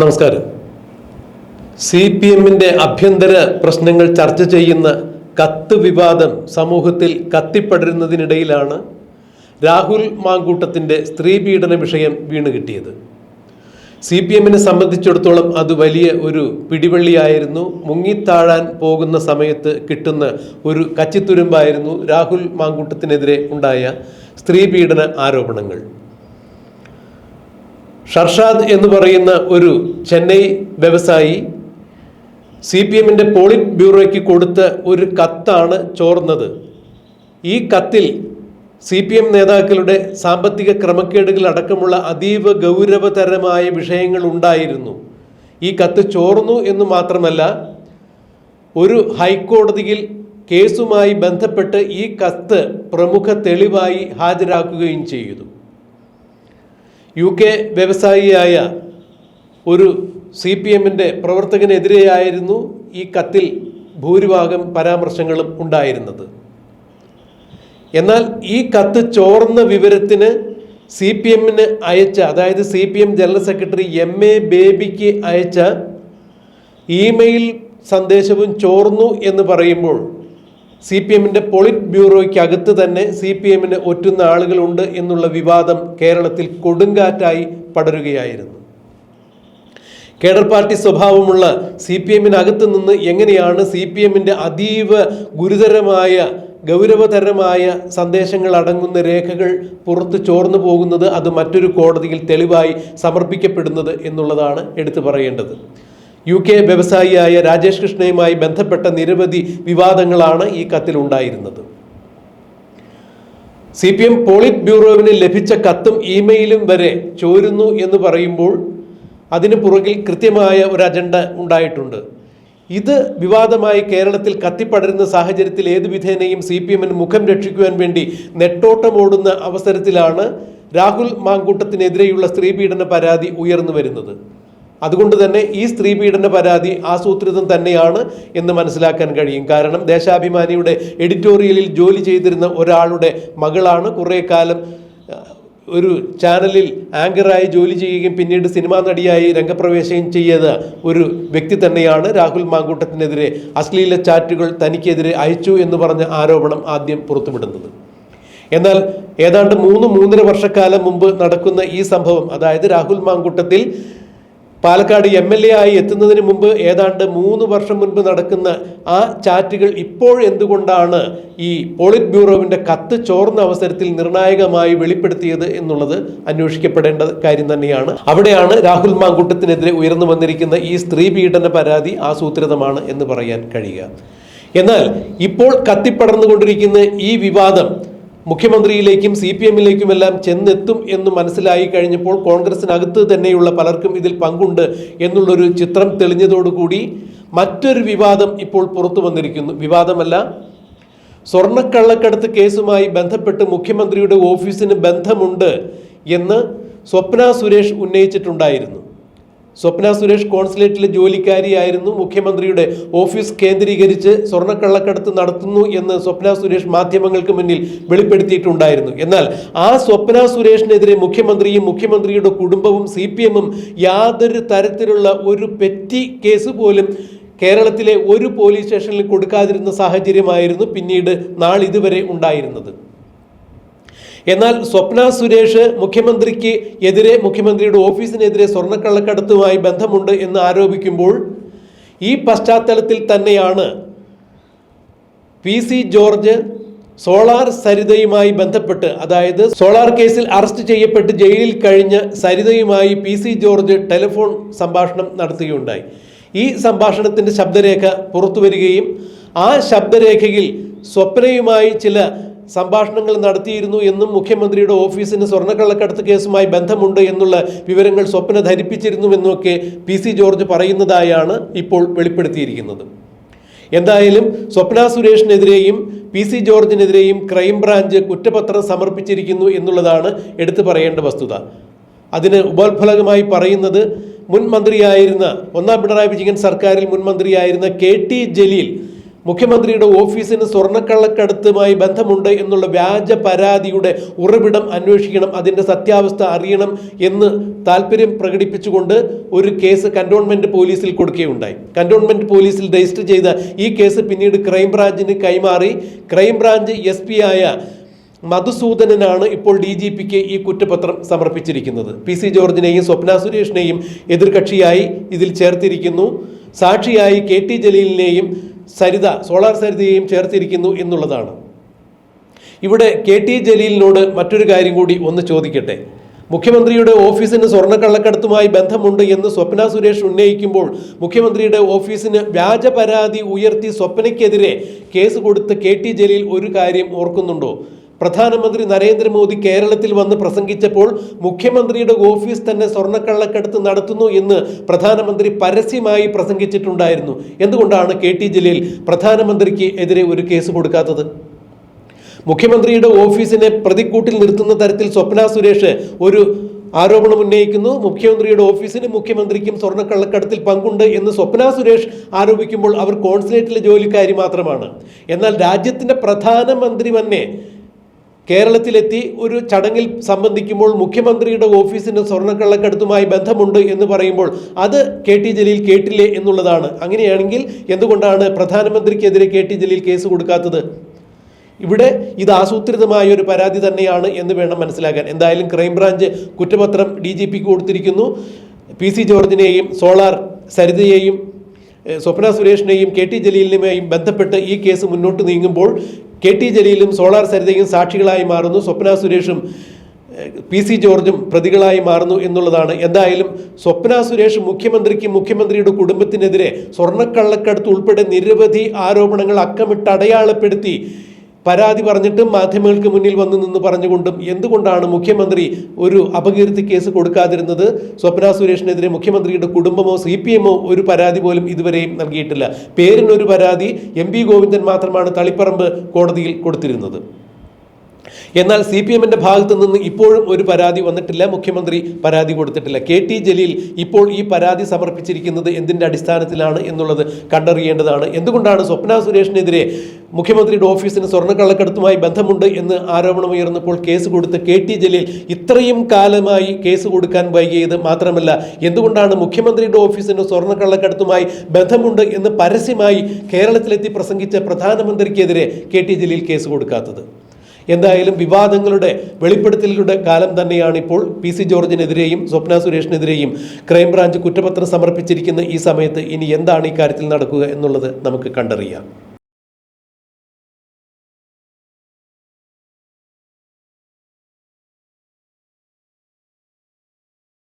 നമസ്കാരം. C P എമ്മിന്റെ ആഭ്യന്തര പ്രശ്നങ്ങൾ ചർച്ച ചെയ്യുന്ന കത്ത് വിവാദം സമൂഹത്തിൽ കത്തിപ്പടരുന്നതിനിടയിലാണ് രാഹുൽ മാങ്കൂട്ടത്തിന്റെ സ്ത്രീ പീഡന വിഷയം വീണ് കിട്ടിയത്. സി പി എമ്മിനെ സംബന്ധിച്ചിടത്തോളം അത് വലിയ ഒരു പിടിവള്ളിയായിരുന്നു. മുങ്ങിത്താഴാൻ പോകുന്ന സമയത്ത് കിട്ടുന്ന ഒരു കച്ചിത്തുരുമ്പായിരുന്നു രാഹുൽ മാങ്കൂട്ടത്തിനെതിരെ ഉണ്ടായ സ്ത്രീ പീഡന ആരോപണങ്ങൾ. ഷർഷാദ് എന്ന് പറയുന്ന ഒരു ചെന്നൈ വ്യവസായി സി പി എമ്മിന്റെ പോളിറ്റ് ബ്യൂറോയ്ക്ക് കൊടുത്ത ഒരു കത്താണ് ചോർന്നത്. ഈ കത്തിൽ സി പി എം നേതാക്കളുടെ സാമ്പത്തിക ക്രമക്കേടുകൾ അടക്കമുള്ള അതീവ ഗൗരവതരമായ വിഷയങ്ങൾ ഉണ്ടായിരുന്നു. ഈ കത്ത് ചോർന്നു എന്ന് മാത്രമല്ല ഒരു ഹൈക്കോടതിയിൽ കേസുമായി ബന്ധപ്പെട്ട് ഈ കത്ത് പ്രമുഖ തെളിവായി ഹാജരാക്കുകയും ചെയ്തു. യു കെ വ്യവസായിയായ ഒരു സി പി എമ്മിന്റെ പ്രവർത്തകനെതിരെയായിരുന്നു ഈ കത്തിൽ ഭൂരിഭാഗം പരാമർശങ്ങളും ഉണ്ടായിരുന്നത്. എന്നാൽ ഈ കത്ത് ചോർന്ന വിവരത്തിന് സി പി എമ്മിന് അയച്ച അതായത് C P M general secretary M A ബേബിക്ക് അയച്ച ഇമെയിൽ സന്ദേശവും ചോർന്നു എന്ന് പറയുമ്പോൾ സി പി എമ്മിന്റെ പൊളിറ്റ് ബ്യൂറോയ്ക്കകത്ത് തന്നെ സി പി എമ്മിന് ഒറ്റുന്ന ആളുകളുണ്ട് എന്നുള്ള വിവാദം കേരളത്തിൽ കൊടുങ്കാറ്റായി പടരുകയായിരുന്നു. കേഡർ പാർട്ടി സ്വഭാവമുള്ള സി പി എമ്മിനകത്ത് നിന്ന് എങ്ങനെയാണ് സി പി എമ്മിന്റെ അതീവ ഗുരുതരമായ ഗൗരവതരമായ സന്ദേശങ്ങൾ അടങ്ങുന്ന രേഖകൾ പുറത്ത് ചോർന്നു പോകുന്നത് അത് മറ്റൊരു കോടതിയിൽ തെളിവായി സമർപ്പിക്കപ്പെടുന്നത് എന്നുള്ളതാണ് എടുത്തു പറയേണ്ടത്. യു കെ വ്യവസായിയായ രാജേഷ് കൃഷ്ണയുമായി ബന്ധപ്പെട്ട നിരവധി വിവാദങ്ങളാണ് ഈ കത്തിലുണ്ടായിരുന്നത് സി പി എം പോളിറ്റ് ബ്യൂറോവിന് ലഭിച്ച കത്തും ഇമെയിലും വരെ ചോരുന്നു എന്ന് പറയുമ്പോൾ അതിന് പുറകിൽ കൃത്യമായ ഒരു അജണ്ട ഉണ്ടായിട്ടുണ്ട്. ഇത് വിവാദമായി കേരളത്തിൽ കത്തിപ്പടരുന്ന സാഹചര്യത്തിൽ ഏതു വിധേനയും സി പി എമ്മിന് മുഖം രക്ഷിക്കുവാൻ വേണ്ടി നെട്ടോട്ടമോടുന്ന അവസരത്തിലാണ് രാഹുൽ മാങ്കൂട്ടത്തിനെതിരെയുള്ള സ്ത്രീപീഡന പരാതി ഉയർന്നു വരുന്നത്. അതുകൊണ്ട് തന്നെ ഈ സ്ത്രീ പീഡന പരാതി ആസൂത്രിതം തന്നെയാണ് എന്ന് മനസ്സിലാക്കാൻ കഴിയും. കാരണം ദേശാഭിമാനിയുടെ എഡിറ്റോറിയലിൽ ജോലി ചെയ്തിരുന്ന ഒരാളുടെ മകളാണ് കുറേ കാലം ഒരു ചാനലിൽ ആങ്കറായി ജോലി ചെയ്യുകയും പിന്നീട് സിനിമാ നടിയായി രംഗപ്രവേശം ചെയ്ത ഒരു വ്യക്തി തന്നെയാണ് രാഹുൽ മാങ്കൂട്ടത്തിനെതിരെ അശ്ലീല ചാറ്റുകൾ തനിക്കെതിരെ അയച്ചു എന്ന് പറഞ്ഞ ആരോപണം ആദ്യം പുറത്തുവിടുന്നത്. എന്നാൽ ഏതാണ്ട് മൂന്ന് മൂന്നര വർഷക്കാലം മുമ്പ് നടക്കുന്ന ഈ സംഭവം അതായത് Rahul Mamkootathil Palakkad M L A ആയി എത്തുന്നതിന് മുമ്പ് ഏതാണ്ട് മൂന്ന് വർഷം മുൻപ് നടക്കുന്ന ആ ചാറ്റുകൾ ഇപ്പോൾ എന്തുകൊണ്ടാണ് ഈ പോളിറ്റ് ബ്യൂറോവിന്റെ കത്ത് ചോർന്ന അവസരത്തിൽ നിർണായകമായി വെളിപ്പെടുത്തിയത് എന്നുള്ളത് അന്വേഷിക്കപ്പെടേണ്ട കാര്യം തന്നെയാണ്. അവിടെയാണ് രാഹുൽ മാങ്കൂട്ടത്തിനെതിരെ ഉയർന്നു വന്നിരിക്കുന്ന ഈ സ്ത്രീ പീഡന പരാതി ആസൂത്രിതമാണ് എന്ന് പറയാൻ കഴിയുക. എന്നാൽ ഇപ്പോൾ കത്തിപ്പടർന്നുകൊണ്ടിരിക്കുന്ന ഈ വിവാദം മുഖ്യമന്ത്രിയിലേക്കും സി പി എമ്മിലേക്കുമെല്ലാം ചെന്നെത്തും എന്ന് മനസ്സിലായി കഴിഞ്ഞപ്പോൾ കോൺഗ്രസിനകത്ത് തന്നെയുള്ള പലർക്കും ഇതിൽ പങ്കുണ്ട് എന്നുള്ളൊരു ചിത്രം തെളിഞ്ഞതോടുകൂടി മറ്റൊരു വിവാദം ഇപ്പോൾ പുറത്തു വന്നിരിക്കുന്നു. വിവാദമല്ല സ്വർണക്കള്ളക്കടത്ത് കേസുമായി ബന്ധപ്പെട്ട് മുഖ്യമന്ത്രിയുടെ ഓഫീസിന് ബന്ധമുണ്ട് എന്ന് സ്വപ്ന സുരേഷ് ഉന്നയിച്ചിട്ടുണ്ടായിരുന്നു. സ്വപ്ന സുരേഷ് കോൺസുലേറ്റിലെ ജോലിക്കാരിയായിരുന്നു മുഖ്യമന്ത്രിയുടെ ഓഫീസ് കേന്ദ്രീകരിച്ച് സ്വർണക്കള്ളക്കടത്ത് നടത്തുന്നു എന്ന് സ്വപ്ന സുരേഷ് മാധ്യമങ്ങൾക്ക് മുന്നിൽ വെളിപ്പെടുത്തിയിട്ടുണ്ടായിരുന്നു. എന്നാൽ ആ സ്വപ്ന സുരേഷിനെതിരെ മുഖ്യമന്ത്രിയും മുഖ്യമന്ത്രിയുടെ കുടുംബവും സി പി എമ്മും യാതൊരു തരത്തിലുള്ള ഒരു പെറ്റി കേസ് പോലും കേരളത്തിലെ ഒരു പോലീസ് സ്റ്റേഷനിൽ കൊടുക്കാതിരുന്ന സാഹചര്യമായിരുന്നു പിന്നീട് നാളിതുവരെ ഉണ്ടായിരുന്നത്. എന്നാൽ സ്വപ്ന സുരേഷ് മുഖ്യമന്ത്രിക്ക് എതിരെ മുഖ്യമന്ത്രിയുടെ ഓഫീസിനെതിരെ സ്വർണക്കള്ളക്കടത്തുമായി ബന്ധമുണ്ട് എന്ന് ആരോപിക്കുമ്പോൾ ഈ പശ്ചാത്തലത്തിൽ തന്നെയാണ് പി സി ജോർജ് സോളാർ സരിതയുമായി ബന്ധപ്പെട്ട് അതായത് സോളാർ കേസിൽ അറസ്റ്റ് ചെയ്യപ്പെട്ട് ജയിലിൽ കഴിഞ്ഞ സരിതയുമായി പി സി ജോർജ് ടെലിഫോൺ സംഭാഷണം നടത്തുകയുണ്ടായി. ഈ സംഭാഷണത്തിന്റെ ശബ്ദരേഖ പുറത്തു വരികയും ആ ശബ്ദരേഖയിൽ സ്വപ്നയുമായി ചില സംഭാഷണങ്ങൾ നടത്തിയിരുന്നു എന്നും മുഖ്യമന്ത്രിയുടെ ഓഫീസിന് സ്വർണക്കള്ളക്കടത്ത് കേസുമായി ബന്ധമുണ്ട് എന്നുള്ള വിവരങ്ങൾ സ്വപ്ന ധരിപ്പിച്ചിരുന്നുവെന്നൊക്കെ പി സി ജോർജ് പറയുന്നതായാണ് ഇപ്പോൾ വെളിപ്പെടുത്തിയിരിക്കുന്നത്. എന്തായാലും സ്വപ്ന സുരേഷിനെതിരെയും പി സി ജോർജിനെതിരെയും ക്രൈംബ്രാഞ്ച് കുറ്റപത്രം സമർപ്പിച്ചിരിക്കുന്നു എന്നുള്ളതാണ് എടുത്തു പറയേണ്ട വസ്തുത. അതിന് ഉപോത്ഫലകമായി പറയുന്നത് മുൻ മന്ത്രിയായിരുന്ന ഒന്നാം പിണറായി വിജയൻ സർക്കാരിൽ മുൻ മന്ത്രിയായിരുന്ന കെ ടി ജലീൽ മുഖ്യമന്ത്രിയുടെ ഓഫീസിന് സ്വർണക്കള്ളക്കടത്തുമായി ബന്ധമുണ്ട് എന്നുള്ള വ്യാജ പരാതിയുടെ ഉറവിടം അന്വേഷിക്കണം അതിന്റെ സത്യാവസ്ഥ അറിയണം എന്ന് താല്പര്യം പ്രകടിപ്പിച്ചുകൊണ്ട് ഒരു കേസ് കന്റോൺമെന്റ് പോലീസിൽ കൊടുക്കുകയുണ്ടായി. കന്റോൺമെന്റ് പോലീസിൽ രജിസ്റ്റർ ചെയ്ത ഈ കേസ് പിന്നീട് ക്രൈംബ്രാഞ്ചിന് കൈമാറി. ക്രൈംബ്രാഞ്ച് എസ് പി ആയ മധുസൂദനനാണ് ഇപ്പോൾ ഡി ജി പിക്ക് ഈ കുറ്റപത്രം സമർപ്പിച്ചിരിക്കുന്നത്. പി സി ജോർജിനെയും സ്വപ്ന സുരേഷിനെയും എതിർകക്ഷിയായി ഇതിൽ ചേർത്തിരിക്കുന്നു. സാക്ഷിയായി കെ ടി ജലീലിനെയും സരിത സോളാർ സരിതയെയും ചേർത്തിരിക്കുന്നു എന്നുള്ളതാണ്. ഇവിടെ കെ ടി ജലീലിനോട് മറ്റൊരു കാര്യം കൂടി ഒന്ന് ചോദിക്കട്ടെ. മുഖ്യമന്ത്രിയുടെ ഓഫീസിന് സ്വർണക്കള്ളക്കടത്തുമായി ബന്ധമുണ്ട് എന്ന് സ്വപ്ന സുരേഷ് ഉന്നയിക്കുമ്പോൾ മുഖ്യമന്ത്രിയുടെ ഓഫീസിന് വ്യാജ പരാതി ഉയർത്തി സ്വപ്നയ്ക്കെതിരെ കേസ് കൊടുത്ത് കെ ടി ജലീൽ ഒരു കാര്യം ഓർക്കുന്നുണ്ടോ? പ്രധാനമന്ത്രി നരേന്ദ്രമോദി കേരളത്തിൽ വന്ന് പ്രസംഗിച്ചപ്പോൾ മുഖ്യമന്ത്രിയുടെ ഓഫീസ് തന്നെ സ്വർണക്കള്ളക്കടത്ത് നടത്തുന്നു എന്ന് പ്രധാനമന്ത്രി പരസ്യമായി പ്രസംഗിച്ചിട്ടുണ്ടായിരുന്നു. എന്തുകൊണ്ടാണ് കെ ടി ജലീൽ പ്രധാനമന്ത്രിക്ക് എതിരെ ഒരു കേസ് കൊടുക്കാത്തത്? മുഖ്യമന്ത്രിയുടെ ഓഫീസിനെ പ്രതിക്കൂട്ടിൽ നിർത്തുന്ന തരത്തിൽ സ്വപ്ന സുരേഷ് ഒരു ആരോപണം ഉന്നയിക്കുന്നു. മുഖ്യമന്ത്രിയുടെ ഓഫീസിന് മുഖ്യമന്ത്രിക്കും സ്വർണക്കള്ളക്കടത്തിൽ പങ്കുണ്ട് എന്ന് സ്വപ്ന സുരേഷ് ആരോപിക്കുമ്പോൾ അവർ കോൺസുലേറ്റിലെ ജോലിക്കാരി മാത്രമാണ്. എന്നാൽ രാജ്യത്തിന്റെ പ്രധാനമന്ത്രി തന്നെ കേരളത്തിലെത്തി ഒരു ചടങ്ങിൽ സംബന്ധിക്കുമ്പോൾ മുഖ്യമന്ത്രിയുടെ ഓഫീസിന് സ്വർണക്കള്ളക്കടത്തുമായി ബന്ധമുണ്ട് എന്ന് പറയുമ്പോൾ അത് കെ ടി ജലീൽ കേട്ടില്ലേ എന്നുള്ളതാണ്. അങ്ങനെയാണെങ്കിൽ എന്തുകൊണ്ടാണ് പ്രധാനമന്ത്രിക്കെതിരെ കെ ടി ജലീൽ കേസ് കൊടുക്കാത്തത്? ഇവിടെ ഇത് ആസൂത്രിതമായ ഒരു പരാതി തന്നെയാണ് എന്ന് വേണം മനസ്സിലാക്കാൻ. എന്തായാലും ക്രൈംബ്രാഞ്ച് കുറ്റപത്രം ഡി ജി പിക്ക് കൊടുത്തിരിക്കുന്നു. പി സി ജോർജിനെയും സോളാർ സരിതയെയും സ്വപ്ന സുരേഷിനെയും കെ ടി ജലീലിനെയും ബന്ധപ്പെട്ട് ഈ കേസ് മുന്നോട്ട് നീങ്ങുമ്പോൾ കെ ടി ജലീലും സോളാർ സരിതയും സാക്ഷികളായി മാറുന്നു. സ്വപ്ന സുരേഷും പി സി ജോർജും പ്രതികളായി മാറുന്നു എന്നുള്ളതാണ്. എന്തായാലും സ്വപ്ന സുരേഷ് മുഖ്യമന്ത്രിക്ക് മുഖ്യമന്ത്രിയുടെ കുടുംബത്തിനെതിരെ സ്വർണക്കള്ളക്കടത്ത് ഉൾപ്പെടെ നിരവധി ആരോപണങ്ങൾ അക്കമിട്ട് അടയാളപ്പെടുത്തി പരാതി പറഞ്ഞിട്ടും മാധ്യമങ്ങൾക്ക് മുന്നിൽ വന്നു നിന്ന് പറഞ്ഞുകൊണ്ടും എന്തുകൊണ്ടാണ് മുഖ്യമന്ത്രി ഒരു അപകീർത്തി കേസ് കൊടുക്കാതിരുന്നത്? സ്വപ്ന സുരേഷിനെതിരെ മുഖ്യമന്ത്രിയുടെ കുടുംബമോ സി പി എമ്മോ ഒരു പരാതി പോലും ഇതുവരെയും നൽകിയിട്ടില്ല. പേരിനൊരു പരാതി എം പി ഗോവിന്ദൻ മാത്രമാണ് തളിപ്പറമ്പ് കോടതിയിൽ കൊടുത്തിരുന്നത്. എന്നാൽ സി പി എമ്മിന്റെ ഭാഗത്തു നിന്ന് ഇപ്പോഴും ഒരു പരാതി വന്നിട്ടില്ല. മുഖ്യമന്ത്രി പരാതി കൊടുത്തിട്ടില്ല. കെ ടി ജലീൽ ഇപ്പോൾ ഈ പരാതി സമർപ്പിച്ചിരിക്കുന്നത് എന്തിന്റെ അടിസ്ഥാനത്തിലാണ് എന്നുള്ളത് കണ്ടറിയേണ്ടതാണ്. എന്തുകൊണ്ടാണ് സ്വപ്ന സുരേഷിനെതിരെ മുഖ്യമന്ത്രിയുടെ ഓഫീസിന് സ്വർണക്കള്ളക്കടത്തുമായി ബന്ധമുണ്ട് എന്ന് ആരോപണമുയർന്നപ്പോൾ കേസ് കൊടുത്ത് കെ ടി ജലീൽ ഇത്രയും കാലമായി കേസ് കൊടുക്കാൻ വൈകിയത് മാത്രമല്ല എന്തുകൊണ്ടാണ് മുഖ്യമന്ത്രിയുടെ ഓഫീസിന് സ്വർണക്കള്ളക്കടത്തുമായി ബന്ധമുണ്ട് എന്ന് പരസ്യമായി കേരളത്തിലെത്തി പ്രസംഗിച്ച പ്രധാനമന്ത്രിക്കെതിരെ കെ ടി ജലീൽ കേസ് കൊടുക്കാത്തത്? എന്തായാലും വിവാദങ്ങളുടെ വെളിപ്പെടുത്തലുടെ കാലം തന്നെയാണ് ഇപ്പോൾ പി സി ജോർജിനെതിരെയും സ്വപ്ന സുരേഷിനെതിരെയും ക്രൈംബ്രാഞ്ച് കുറ്റപത്രം സമർപ്പിച്ചിരിക്കുന്ന ഈ സമയത്ത് ഇനി എന്താണ് ഈ കാര്യത്തിൽ നടക്കുക എന്നുള്ളത് നമുക്ക് കണ്ടറിയാം.